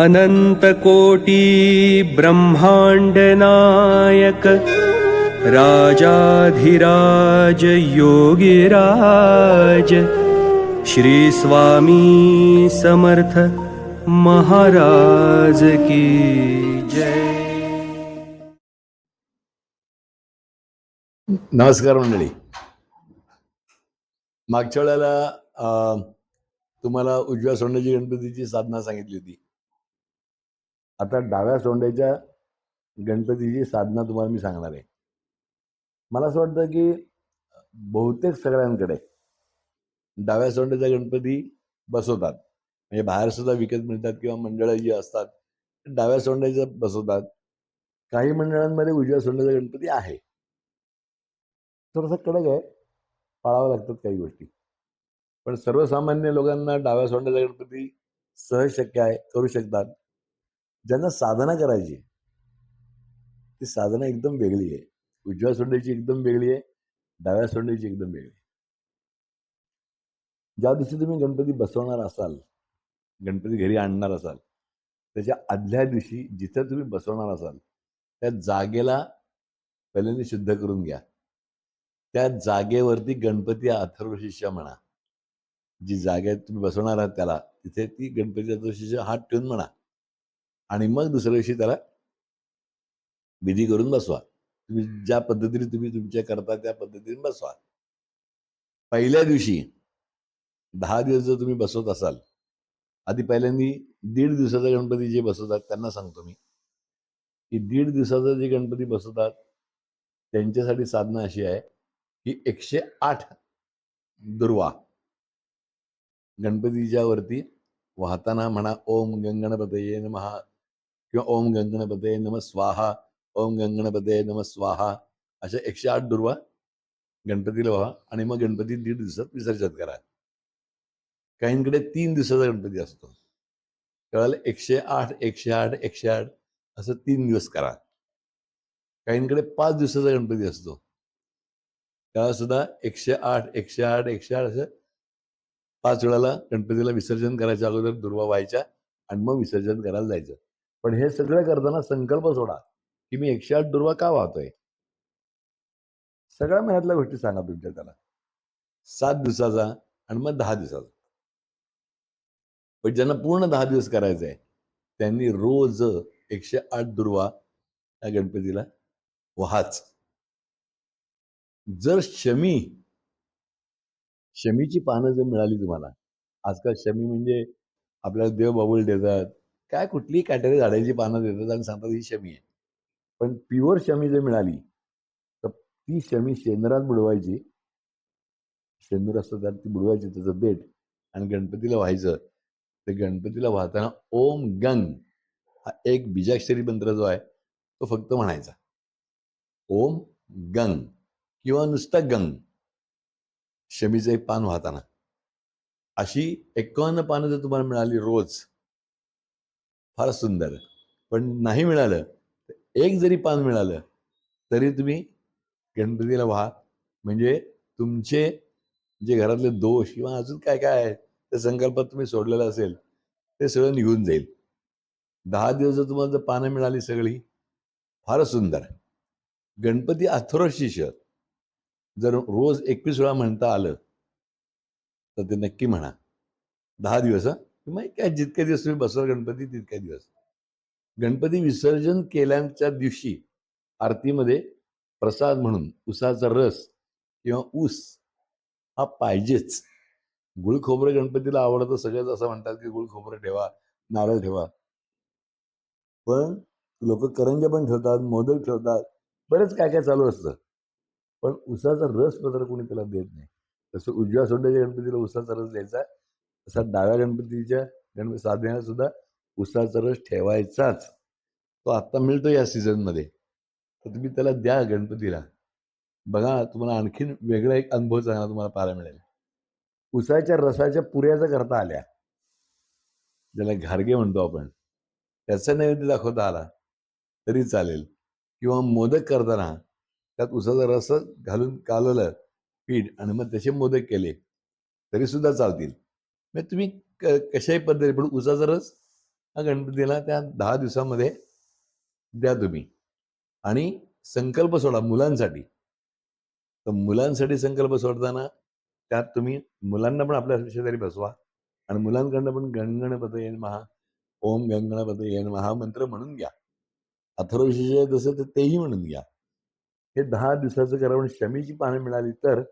अनन्तकोटि ब्रह्माण्डनायक राजाधिराज योगिराज श्री स्वामी समर्थ महाराज की जय। नमस्कार मंडळी. मागच्या वेळेला तुम्हाला उजव्या सोंड्याची गणपतीची साधना सांगितली होती. आता डाव्या सोंड्याच्या गणपतीची साधना तुम्हाला मी सांगणार आहे. मला असं वाटतं की बहुतेक सगळ्यांकडे डाव्या सोंड्याचा गणपती बसवतात. म्हणजे बाहेर सुद्धा विकत मिळतात किंवा मंडळं जी असतात डाव्या सोंड्याचं बसवतात. काही मंडळांमध्ये उजव्या सोंड्याचा गणपती आहे. थोडासा कडक आहे पाळावं लागतात काही गोष्टी. पण सर्वसामान्य लोकांना डाव्या सोंड्याचा गणपती सहज शक्य आहे करू शकतात. ज्यांना साधना करायची आहे, ती साधना एकदम वेगळी आहे. उजव्या सोंडेची एकदम वेगळी आहे डाव्या सोंडेची एकदम वेगळी आहे. ज्या दिवशी तुम्ही गणपती बसवणार असाल गणपती घरी आणणार असाल त्याच्या आदल्या दिवशी जिथं तुम्ही बसवणार असाल त्या जागेला पहिल्यांदा शुद्ध करून घ्या. त्या जागेवरती गणपती अथर्व शिष्य म्हणा जी जागेत तुम्ही बसवणार आहात त्याला तिथे ती गणपती अथर्व शिष्य हात ठेवून म्हणा. आणि मग दुसऱ्या दिवशी त्याला विधी करून बसवा. तुम्ही ज्या पद्धतीने तुम्ही तुमच्या करता त्या पद्धतीने बसवा. पहिल्या दिवशी दहा दिवस जर तुम्ही बसवत असाल आधी पहिल्यांदी दीड दिवसाचा गणपती जे बसवतात त्यांना सांगतो मी. की दीड दिवसाचा जे गणपती बसवतात त्यांच्यासाठी साधना अशी आहे की एकशे आठ दुर्वा. गणपतीच्या वरती वाहताना म्हणा ओम गंगणपतये नमः किंवा ओम गंगणपते नम स्वाहा ओम गंगणपते नम स्वाहा अशा एकशे आठ दुर्वा गणपतीला व्हा आणि मग गणपती दीड दिवसात विसर्जन करा. काहींकडे तीन दिवसाचा गणपती असतो. त्यावेळेला एकशे आठ एकशे आठ एकशे आठ असं तीन दिवस करा. काहींकडे पाच दिवसाचा गणपती असतो. त्याला सुद्धा एकशे आठ एकशे आठ एकशे आठ असं पाच वेळाला गणपतीला विसर्जन करायच्या अगोदर दुर्वा व्हायच्या आणि मग विसर्जन करायला जायचं. पण हे सगळं करताना संकल्प सोडा की मी एकशे आठ दुर्वा का वाहतोय? सगळ्या महिन्यातल्या गोष्टी सांगा तुमच्या त्याला. सात दिवसाचा आणि मग दहा दिवसाचा. पण ज्यांना पूर्ण दहा दिवस करायचं आहे त्यांनी रोज एकशे आठ दुर्वा या गणपतीला वहाच. जर शमी शमीची पानं जर मिळाली तुम्हाला आजकाल शमी म्हणजे आपल्याला देव बाबूल देतात काय कुठलीही काटेरी झाडाची पानं देतात आणि सांगतात ही शमी आहे. पण प्युअर शमी जर मिळाली तर ती शमी शेंद्रात बुडवायची. शेंदूर असतं त्यात ती बुडवायची त्याचं देठ आणि गणपतीला व्हायचं. तर गणपतीला वाहताना ओम गंग हा एक बीजाक्षरी मंत्र जो आहे तो फक्त म्हणायचा. ओम गंग किंवा नुसतं गंग. शमीचं एक पान वाहताना. अशी एकावन्न पानं जर तुम्हाला मिळाली रोज फार सुंदर. पण नाही मिळालं एक जरी पान मिळालं तरी तुम्ही गणपतीला व्हा. म्हणजे तुमचे जे घरातले दोष किंवा अजून काय काय आहे ते संकल्पात तुम्ही सोडलेलं असेल ते सगळं निघून जाईल. दहा दिवस जर तुम्हाला जर पानं मिळाली सगळी फारच सुंदर. गणपती अथोरशिष जर रोज एकवीस वेळा म्हणता आलं तर ते नक्की म्हणा. दहा दिवस हां? मग काय जितके दिवस तुम्ही बसवा गणपती तितके दिवस. गणपती विसर्जन केल्याच्या दिवशी आरतीमध्ये प्रसाद म्हणून उसाचा रस किंवा ऊस हा पाहिजेच. गुळ खोबरं गणपतीला आवडतं सगळेच असं म्हणतात की गुळ खोबरं ठेवा नारळ ठेवा. पण लोक करंजे पण ठेवतात मोदक ठेवतात बरेच काय काय चालू असतं. पण उसाचा रस मात्र कोणी त्याला देत नाही. तसं उजव्या सोंड्याच्या गणपतीला उसाचा रस द्यायचा असा डाव्या गणपतीच्या गणपती साधण्याला सुद्धा उसाचा रस ठेवायचाच. तो आत्ता मिळतो या सीझनमध्ये. तर तुम्ही त्याला द्या गणपतीला. बघा तुम्हाला आणखीन वेगळा एक अनुभव चांगला तुम्हाला पाहायला मिळेल. उसाच्या रसाच्या पुऱ्याचा करता आल्या ज्याला घारगे म्हणतो आपण त्याचा नैवेद्य दाखवता आला तरी चालेल. किंवा मोदक करताना त्यात उसाचा रस घालून कालवलं पीठ आणि मग त्याचे मोदक केले तरी सुद्धा चालतील. म्हणजे तुम्ही क कशाही पद्धती पण उजा जरच हा गणपतीला त्या दहा दिवसामध्ये द्या तुम्ही. आणि संकल्प सोडा मुलांसाठी. तर मुलांसाठी संकल्प सोडताना त्यात तुम्ही मुलांना पण आपल्या शेजारी बसवा. आणि मुलांकडनं पण गणगणपत येन महा ओम गणगणपत येन महा मंत्र म्हणून घ्या. अथर्वशीष जसं तर तेही म्हणून घ्या. हे दहा दिवसाचं करा पण शमीची पानं मिळाली तर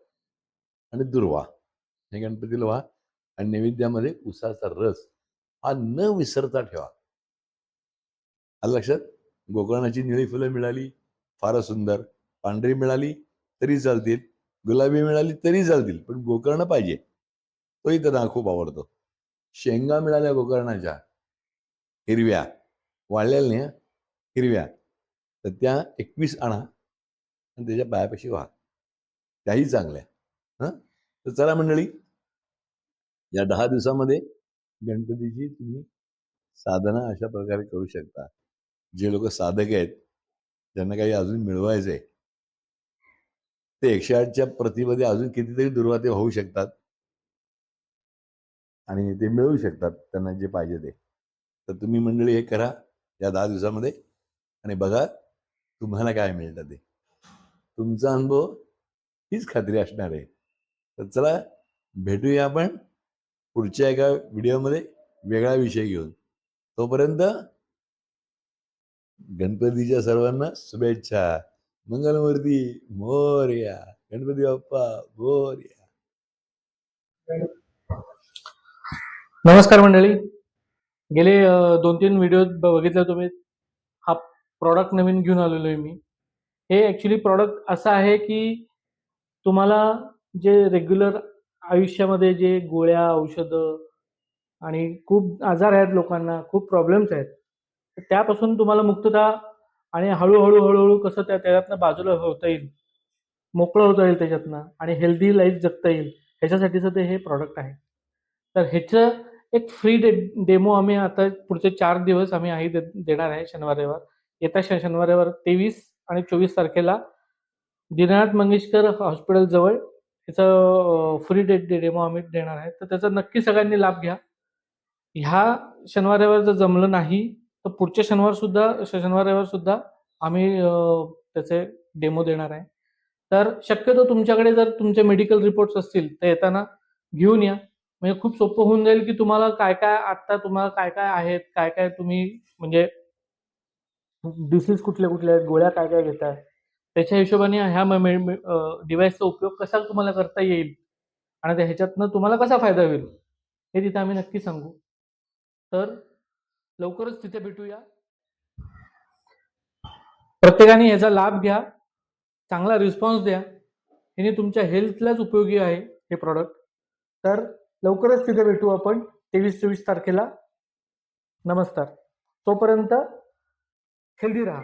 आणि दुर्वा. हे गणपतीला व्हा आणि नैवेद्यामध्ये उसाचा रस हा न विसरता ठेवा. आलं लक्षात? गोकर्णाची निळी फुलं मिळाली फारच सुंदर. पांढरी मिळाली तरी चालतील. गुलाबी मिळाली तरी चालतील. पण गोकर्ण पाहिजे. तोही त्यांना खूप आवडतो. शेंगा मिळाल्या गोकर्णाच्या. हिरव्या. वाळलेल्या नाही हिरव्या. तर त्या एकवीस आणा आणि त्याच्या पायापाशी व्हा. त्याही चांगल्या. हां? तर चला मंडळी या दहा दिवसामध्ये गणपतीची तुम्ही साधना अशा प्रकारे करू शकता. जे लोक साधक आहेत ज्यांना काही अजून मिळवायचं आहे ते एकशे आठच्या प्रतीमध्ये अजून कितीतरी दुर्वाते होऊ शकतात. आणि ते मिळवू शकतात त्यांना जे पाहिजे ते. तर तुम्ही मंडळी हे करा या दहा दिवसामध्ये. आणि बघा तुम्हाला काय मिळतं ते. तुमचा अनुभव हीच खात्री असणार आहे. तर चला भेटूया आपण. पुढच्या एका व्हिडिओमध्ये वेगळा विषय घेऊन. तोपर्यंत गणपतीच्या सर्वांना शुभेच्छा. मंगलमूर्ती मोरया. गणपती बाप्पा मोर्या. नमस्कार मंडळी. गेले दोन तीन व्हिडिओ बघितला तुम्ही. हा प्रॉडक्ट नवीन घेऊन आलेलो आहे मी. हे ॲक्च्युली प्रॉडक्ट असं आहे की तुम्हाला जे रेग्युलर आयुष्यामध्ये जे गोळ्या औषधं आणि खूप आजार आहेत लोकांना खूप प्रॉब्लेम्स आहेत तर त्यापासून तुम्हाला मुक्तता आणि हळूहळू हळूहळू कसं त्या त्याच्यातनं बाजूला होता येईल मोकळं होता येईल त्याच्यातनं आणि हेल्दी लाईफ जगता येईल ह्याच्यासाठीचं ते हे प्रॉडक्ट आहे. तर ह्याचं एक फ्री डे डेमो आम्ही आता पुढचे चार दिवस आम्ही आहे दे देणार आहे शनिवार रविवार. येत्या श शनिवार रविवार तेवीस आणि चोवीस तारखेला दीनानाथ मंगेशकर हॉस्पिटलजवळ याचं फ्री डेट डे डेमो आम्ही देणार आहे तर त्याचा नक्की सगळ्यांनी लाभ घ्या. ह्या शनिवार रविवार जर जमलं नाही तर पुढच्या शनिवार सुद्धा शनिवार रविवार सुद्धा आम्ही त्याचे डेमो देणार आहे. तर शक्यतो तुमच्याकडे जर तुमचे मेडिकल रिपोर्ट्स असतील तर येताना घेऊन या. म्हणजे खूप सोपं होऊन जाईल की तुम्हाला काय काय आता तुम्हाला काय काय आहेत काय काय तुम्ही म्हणजे डिसीज कुठले कुठले आहेत गोळ्या काय काय घेताय? त्याच्या हिशोबाने ह्या डिव्हाइसचा उपयोग कसा तुम्हाला करता येईल? आणि त्या ह्याच्यातनं तुम्हाला कसा फायदा होईल? हे तिथे आम्ही नक्की सांगू. तर लवकरच तिथे भेटूया. प्रत्येकाने याचा लाभ घ्या. चांगला रिस्पॉन्स द्या. ह्याने तुमच्या हेल्थलाच उपयोगी आहे हे प्रॉडक्ट तर लवकरच तिथे भेटू आपण तेवीस चोवीस तारखेला. नमस्कार. तोपर्यंत हेल्दी राहा.